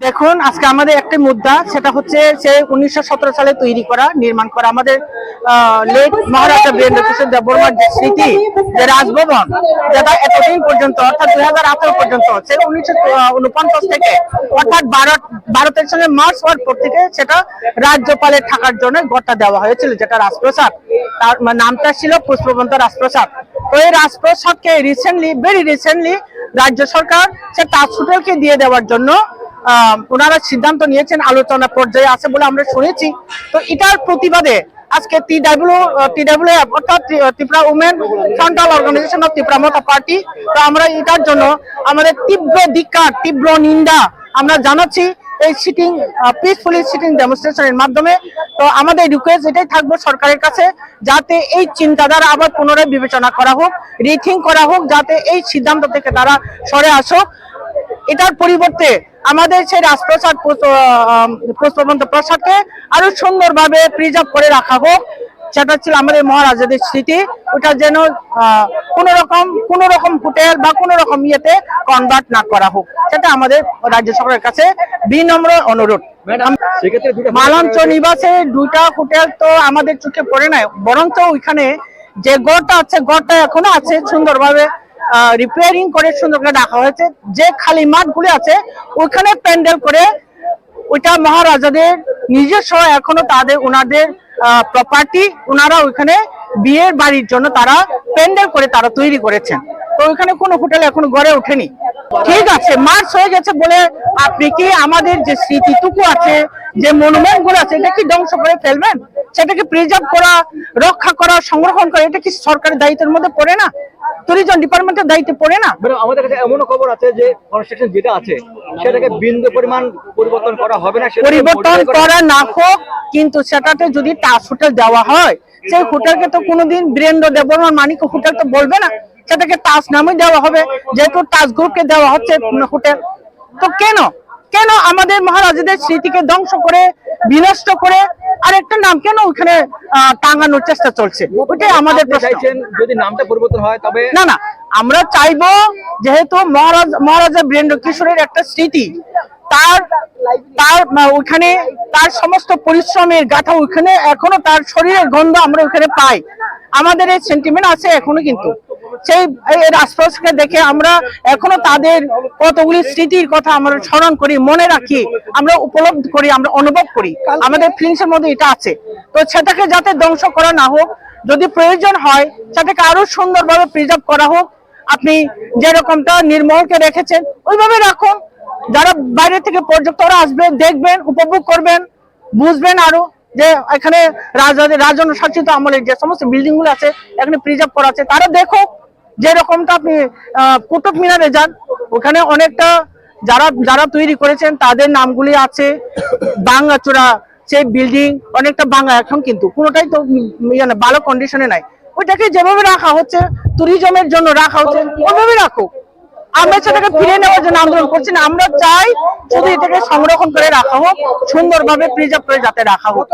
দেখুন, আজকে আমাদের একটি মুদ্রা, সেটা হচ্ছে সে উনিশশো সতেরো সালে তৈরি করা, নির্মাণ করা আমাদের লেট মহারাজা বীরেন্দ্র কিশোর দেববর্মার যে স্মৃতি, যে রাজভবন, যেটা এতদিন পর্যন্ত, অর্থাৎ দুই হাজার আঠারো পর্যন্ত সে উনিশশো উনপঞ্চাশ থেকে, অর্থাৎ ভারত ভারতের সঙ্গে মার্চ হওয়ার পর থেকে সেটা রাজ্যপালের থাকার জন্য গড়টা দেওয়া হয়েছিল, যেটা রাজপ্রসাদ। তার নামটা ছিল পুষ্পবন্ত রাজপ্রসাদ। তো এই রাজপ্রসাদকে রিসেন্টলি ভেরি রিসেন্টলি রাজ্য সরকার সে তাজ হোটেলকে দিয়ে দেওয়ার জন্য ওনারা সিদ্ধান্ত নিয়েছেন, আলোচনা পর্যায়ে আছে বলে আমরা শুনেছি। তো এটার প্রতিবাদে আজকে টি ডাব্লিউ টি ডাব্লিউ অর্থাৎ ত্রি- Tripura women frontal organisation of Tripura মতা পার্টি, তো আমরা এটার জন্য আমাদের তীব্র ধিক্কার, তীব্র নিন্দা আমরা জানাচ্ছি এই সিটিং পিসফুলি সিটিং ডেমনস্ট্রেশনের মাধ্যমে। তো আমাদের রিকোয়েস্ট এটাই থাকব সরকারের কাছে, যাতে এই চিন্তাধারা আবার পুনরায় বিবেচনা করা হোক রিথিং করা হোক, যাতে এই সিদ্ধান্ত থেকে তারা সরে আসুক। এটার পরিবর্তে আমাদের সেই রাজপ্রসাদ পুষ্পবন্ত প্রসাদকে আরও সুন্দরভাবে প্রিজার্ভ করে রাখা হোক। সেটা ছিল আমাদের মহারাজাদের স্মৃতি। ওটা যেন কোনো রকম কোনো রকম হোটেল বা কোনো রকম ইয়েতে কনভার্ট না করা হোক। সেটা আমাদের রাজ্য সরকারের কাছে বিনম্র অনুরোধ। মালাঞ্চ নিবাসে দুইটা হোটেল তো আমাদের চোখে পড়ে নাই। বরঞ্চ ওইখানে যে গড়টা আছে গড়টা এখনও আছে সুন্দরভাবে। রিপেয়ারিং করে সুন্দর করে রাখা হয়েছে। যে খালি মাঠগুলি আছে, ওইখানে প্যান্ডেল করে ওইটা মহারাজাদের নিজস্ব এখনও তাদের ওনাদের প্রপার্টি ওনারা ওইখানে বিয়ের বাড়ির জন্য তারা প্যান্ডেল করে তারা তৈরি করেছেন। তো ওইখানে কোনো হোটেল এখনও গড়ে ওঠেনি। ঠিক আছে, মার্চ হয়ে গেছে বলে আপনি কি আমাদের যে স্মৃতিটুকু আছে, যে মনুমেন্টগুলো আছে, এটা কি ধ্বংস করে ফেলবেন? সেটাকে প্রিজার্ভ করা, রক্ষা করা, সংরক্ষণ করা, এটা কি সরকারের দায়িত্বের মধ্যে পড়ে না? টুরিজম ডিপার্টমেন্টের দায়িত্বে পড়ে না? আমাদের কাছে এমনও খবর আছে যে কনস্ট্রাকশন যেটা আছে সেটাকে বিন্দু পরিমাণ পরিবর্তন করা হবে না পরিবর্তন করা- না। হোক কিন্তু সেটাতে যদি টাচ হোটেল দেওয়া হয় সেই হোটেলকে তো কোনোদিন বীরেন্দ্র দেববর্মন মানিক হোটেল তো বলবে না সেটাকে টাস নামে দেওয়া হবে যেহেতু টাচ গ্রুপকে দেওয়া হচ্ছে হোটেল। তো কেন? কেন আমাদের মহারাজাদের স্মৃতিকে ধ্বংস করে বিনষ্ট করে আর একটা নাম কেন ওখানে টাঙানোর চেষ্টা চলছে? ওটাই আমাদের চাইছেন যদি নামটা পরিবর্তন হয় তবে না না আমরা চাইব যেহেতু মহারাজ মহারাজা বীরেন্দ্র কিশোরের একটা স্মৃতি। তার তার ওখানে তার সমস্ত পরিশ্রমের গাথা ওখানে এখনও তার শরীরের গন্ধ আমরা ওখানে পাই। আমাদের এই সেন্টিমেন্ট আছে এখনও কিন্তু। সেই এই রাজপ্রসাদকে দেখে আমরা এখনও তাদের কতগুলি স্মৃতির কথা আমরা স্মরণ করি মনে রাখি আমরা উপলব্ধ করি আমরা অনুভব করি আমাদের ফিলিংসের মধ্যে এটা আছে তো সেটাকে যাতে ধ্বংস করা না হোক যদি প্রয়োজন হয় সেটাকে আরও সুন্দরভাবে প্রিজার্ভ করা হোক আপনি যেরকমটা নির্মলকে রেখেছেন ওইভাবে রাখুন যারা বাইরে থেকে পর্যটকরা আসবে দেখবেন উপভোগ করবেন বুঝবেন আরও যে এখানে রাজা রাজন শাসিত আমলের যে সমস্ত বিল্ডিংগুলো আছে এখানে প্রিজার্ভ করা আছে তারা যেরকমটা আপনি কুতুব মিনারে যান, ওখানে অনেকটা যারা যারা তৈরি করেছেন, তাদের নামগুলি আছে। বাঙ্গাচোরা সেই বিল্ডিং অনেকটা বাংলা, এখন কিন্তু কোনোটাই তো ইয়ে ভালো কন্ডিশনে নাই। ওইটাকে যেভাবে রাখা হচ্ছে ট্যুরিজমের জন্য রাখা হচ্ছে ওইভাবে রাখো আমরা সেটাকে ফিরে নেওয়ার জন্য আন্দোলন করছি না। আমরা চাই শুধু এটাকে সংরক্ষণ করে রাখা হোক, সুন্দরভাবে প্রিজার্ভ করে যাতে রাখা হোক।